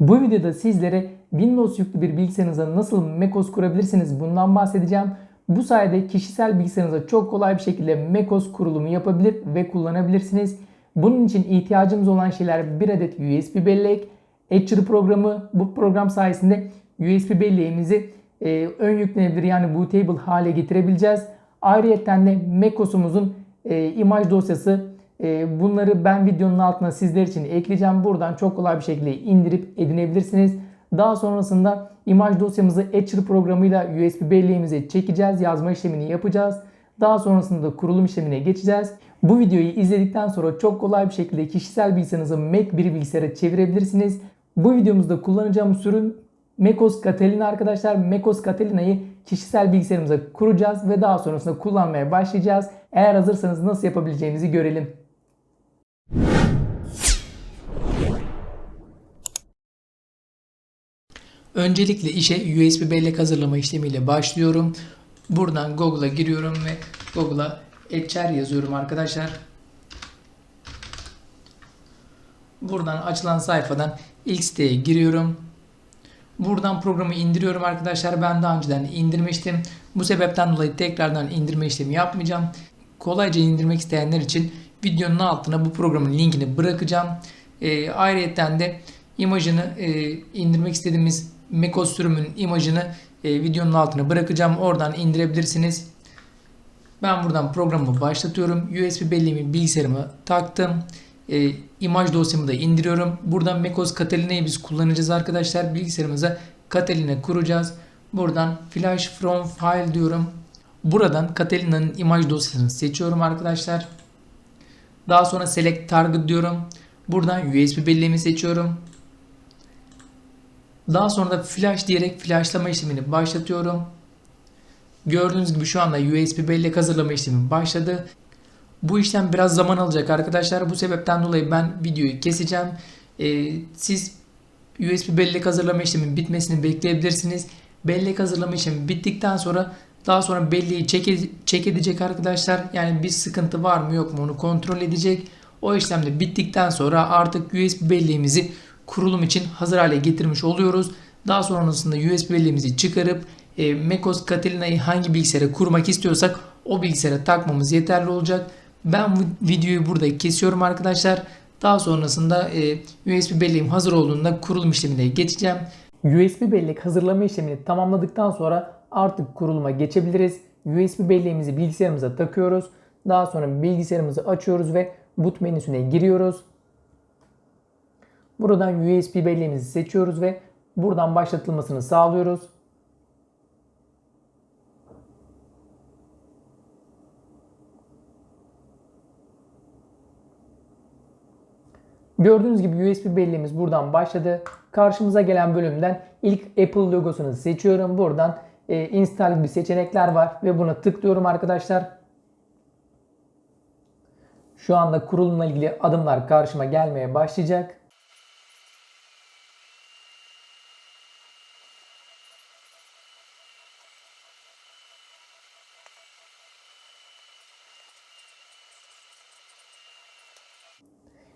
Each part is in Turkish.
Bu videoda sizlere Windows yüklü bir bilgisayarınıza nasıl macOS kurabilirsiniz bundan bahsedeceğim. Bu sayede kişisel bilgisayarınıza çok kolay bir şekilde macOS kurulumu yapabilir ve kullanabilirsiniz. Bunun için ihtiyacımız olan şeyler bir adet USB bellek, Etcher programı. Bu program sayesinde USB belleğimizi e, ön yüklenebilir yani bootable hale getirebileceğiz. Ayrıca de macOS'umuzun e, imaj dosyası bunları ben videonun altına sizler için ekleyeceğim. Buradan çok kolay bir şekilde indirip edinebilirsiniz. Daha sonrasında imaj dosyamızı Etcher programıyla USB belleğimize çekeceğiz. Yazma işlemini yapacağız. Daha sonrasında kurulum işlemine geçeceğiz. Bu videoyu izledikten sonra çok kolay bir şekilde kişisel bilgisayarınızı Mac bir bilgisayara çevirebilirsiniz. Bu videomuzda kullanacağım sürüm macOS Catalina arkadaşlar. macOS Catalina'yı kişisel bilgisayarımıza kuracağız ve daha sonrasında kullanmaya başlayacağız. Eğer hazırsanız nasıl yapabileceğimizi görelim. Öncelikle işe USB bellek hazırlama işlemiyle başlıyorum. Buradan Google'a giriyorum ve Google'a Etcher yazıyorum arkadaşlar. Buradan açılan sayfadan ilk siteye giriyorum. Buradan programı indiriyorum arkadaşlar. Ben daha önceden indirmiştim. Bu sebepten dolayı tekrardan indirme işlemi yapmayacağım. Kolayca indirmek isteyenler için videonun altına bu programın linkini bırakacağım. E, ayrıca de imajını e, indirmek istediğimiz macOS sürümünün imajını e, videonun altına bırakacağım. Oradan indirebilirsiniz. Ben buradan programı başlatıyorum. USB belleğimi bilgisayarıma taktım. E, imaj dosyamı da indiriyorum. Buradan macOS Catalina'yı biz kullanacağız arkadaşlar. Bilgisayarımıza Catalina kuracağız. Buradan Flash from File diyorum. Buradan Catalina'nın imaj dosyasını seçiyorum arkadaşlar. Daha sonra Select Target diyorum. Buradan USB belleğimi seçiyorum. Daha sonra da flash diyerek flashlama işlemini başlatıyorum. Gördüğünüz gibi şu anda USB bellek hazırlama işlemi başladı. Bu işlem biraz zaman alacak arkadaşlar. Bu sebepten dolayı ben videoyu keseceğim. Ee, siz USB bellek hazırlama işleminin bitmesini bekleyebilirsiniz. Bellek hazırlama işlemi bittikten sonra daha sonra belleği çek, çek edecek arkadaşlar. Yani bir sıkıntı var mı yok mu onu kontrol edecek. O işlem de bittikten sonra artık USB belleğimizi kurulum için hazır hale getirmiş oluyoruz. Daha sonrasında USB belleğimizi çıkarıp e, macOS Catalina'yı hangi bilgisayara kurmak istiyorsak o bilgisayara takmamız yeterli olacak. Ben bu videoyu burada kesiyorum arkadaşlar. Daha sonrasında e, USB belleğim hazır olduğunda kurulum işlemine geçeceğim. USB bellek hazırlama işlemini tamamladıktan sonra artık kuruluma geçebiliriz. USB belleğimizi bilgisayarımıza takıyoruz. Daha sonra bilgisayarımızı açıyoruz ve boot menüsüne giriyoruz. Buradan USB belleğimizi seçiyoruz ve buradan başlatılmasını sağlıyoruz. Gördüğünüz gibi USB belleğimiz buradan başladı. Karşımıza gelen bölümden ilk Apple logosunu seçiyorum. Buradan e, install gibi seçenekler var ve buna tıklıyorum arkadaşlar. Şu anda kurulumla ilgili adımlar karşıma gelmeye başlayacak.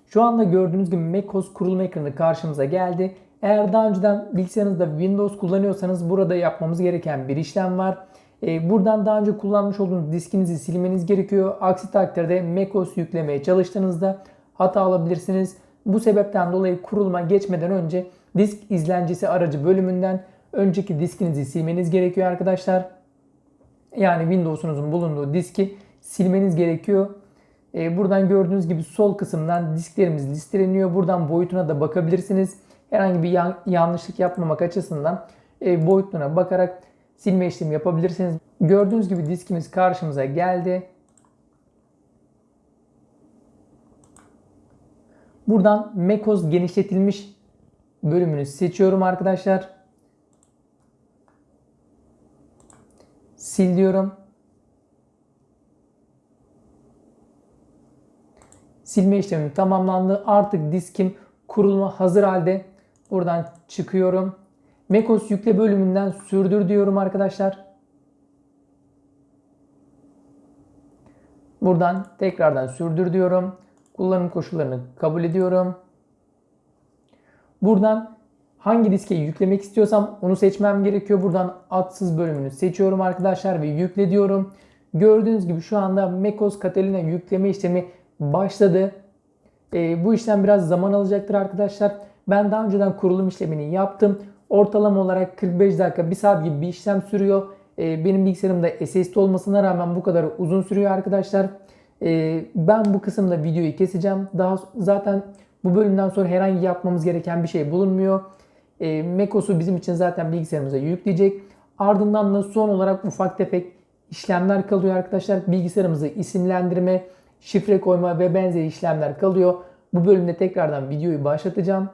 Şu anda gördüğünüz gibi macOS kurulum ekranı karşımıza geldi. Eğer daha önceden bilgisayarınızda Windows kullanıyorsanız burada yapmamız gereken bir işlem var. Ee, buradan daha önce kullanmış olduğunuz diskinizi silmeniz gerekiyor. Aksi takdirde macOS yüklemeye çalıştığınızda hata alabilirsiniz. Bu sebepten dolayı kuruluma geçmeden önce disk izlencesi aracı bölümünden önceki diskinizi silmeniz gerekiyor arkadaşlar. Yani Windows'unuzun bulunduğu diski silmeniz gerekiyor. Ee, buradan gördüğünüz gibi sol kısımdan disklerimiz listeleniyor. Buradan boyutuna da bakabilirsiniz. Herhangi bir yanlışlık yapmamak açısından e, boyutuna bakarak silme işlemi yapabilirsiniz. Gördüğünüz gibi diskimiz karşımıza geldi. Buradan macOS genişletilmiş bölümünü seçiyorum arkadaşlar. Sil diyorum. Silme işlemi tamamlandı. Artık diskim kurulma hazır halde. Buradan çıkıyorum. macOS yükle bölümünden sürdür diyorum arkadaşlar. Buradan tekrardan sürdür diyorum. Kullanım koşullarını kabul ediyorum. Buradan Hangi diske yüklemek istiyorsam onu seçmem gerekiyor. Buradan adsız bölümünü seçiyorum arkadaşlar ve yükle diyorum. Gördüğünüz gibi şu anda MacOS Catalina yükleme işlemi başladı. E, bu işlem biraz zaman alacaktır arkadaşlar. Ben daha önceden kurulum işlemini yaptım. Ortalama olarak 45 dakika 1 saat gibi bir işlem sürüyor. E, benim bilgisayarımda SSD olmasına rağmen bu kadar uzun sürüyor arkadaşlar. E, ben bu kısımda videoyu keseceğim. Daha zaten bu bölümden sonra herhangi yapmamız gereken bir şey bulunmuyor. E, macOS'u bizim için zaten bilgisayarımıza yükleyecek. Ardından da son olarak ufak tefek işlemler kalıyor arkadaşlar. Bilgisayarımızı isimlendirme, şifre koyma ve benzeri işlemler kalıyor. Bu bölümde tekrardan videoyu başlatacağım.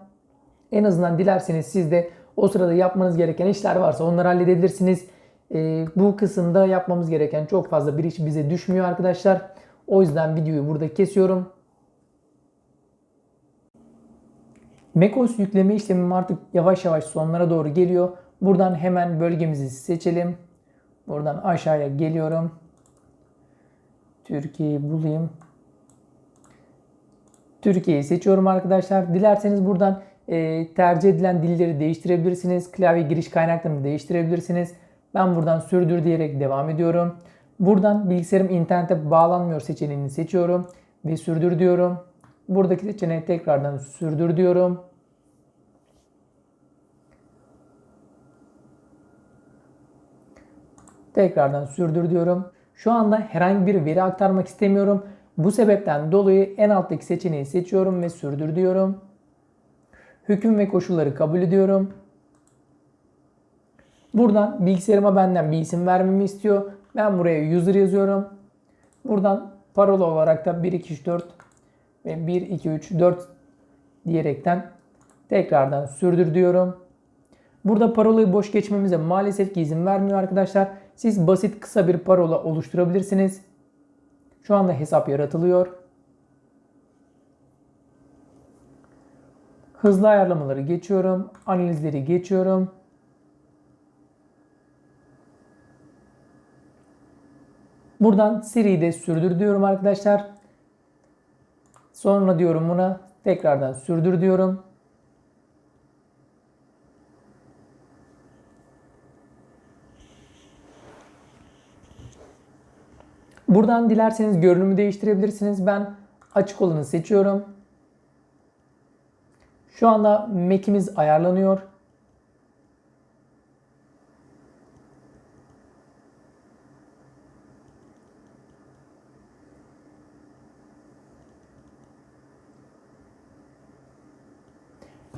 En azından dilerseniz siz de o sırada yapmanız gereken işler varsa onları halledebilirsiniz. Ee, bu kısımda yapmamız gereken çok fazla bir iş bize düşmüyor arkadaşlar. O yüzden videoyu burada kesiyorum. macOS yükleme işlemim artık yavaş yavaş sonlara doğru geliyor. Buradan hemen bölgemizi seçelim. Buradan aşağıya geliyorum. Türkiye'yi bulayım. Türkiye'yi seçiyorum arkadaşlar. Dilerseniz buradan e, tercih edilen dilleri değiştirebilirsiniz. Klavye giriş kaynaklarını değiştirebilirsiniz. Ben buradan sürdür diyerek devam ediyorum. Buradan bilgisayarım internete bağlanmıyor seçeneğini seçiyorum ve sürdür diyorum. Buradaki seçeneği tekrardan sürdür diyorum. Tekrardan sürdür diyorum. Şu anda herhangi bir veri aktarmak istemiyorum. Bu sebepten dolayı en alttaki seçeneği seçiyorum ve sürdür diyorum. Hüküm ve koşulları kabul ediyorum. Buradan bilgisayarıma benden bir isim vermemi istiyor. Ben buraya user yazıyorum. Buradan parola olarak da 1 2 3 4 ve 1 2 3 4 diyerekten tekrardan sürdür diyorum. Burada parolayı boş geçmemize maalesef ki izin vermiyor arkadaşlar. Siz basit kısa bir parola oluşturabilirsiniz. Şu anda hesap yaratılıyor. Hızlı ayarlamaları geçiyorum. Analizleri geçiyorum. Buradan Siri'yi de sürdür diyorum arkadaşlar. Sonra diyorum buna tekrardan sürdür diyorum. Buradan dilerseniz görünümü değiştirebilirsiniz. Ben açık olanı seçiyorum. Şu anda Mac'imiz ayarlanıyor.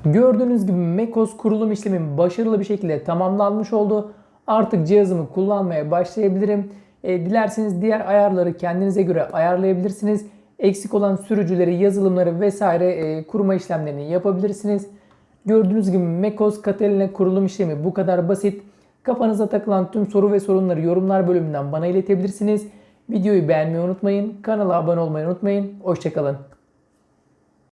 Gördüğünüz gibi macOS kurulum işlemim başarılı bir şekilde tamamlanmış oldu. Artık cihazımı kullanmaya başlayabilirim. E, dilerseniz diğer ayarları kendinize göre ayarlayabilirsiniz. Eksik olan sürücüleri, yazılımları vesaire e, kurma işlemlerini yapabilirsiniz. Gördüğünüz gibi macOS Catalina kurulum işlemi bu kadar basit. Kafanıza takılan tüm soru ve sorunları yorumlar bölümünden bana iletebilirsiniz. Videoyu beğenmeyi unutmayın. Kanala abone olmayı unutmayın. Hoşçakalın.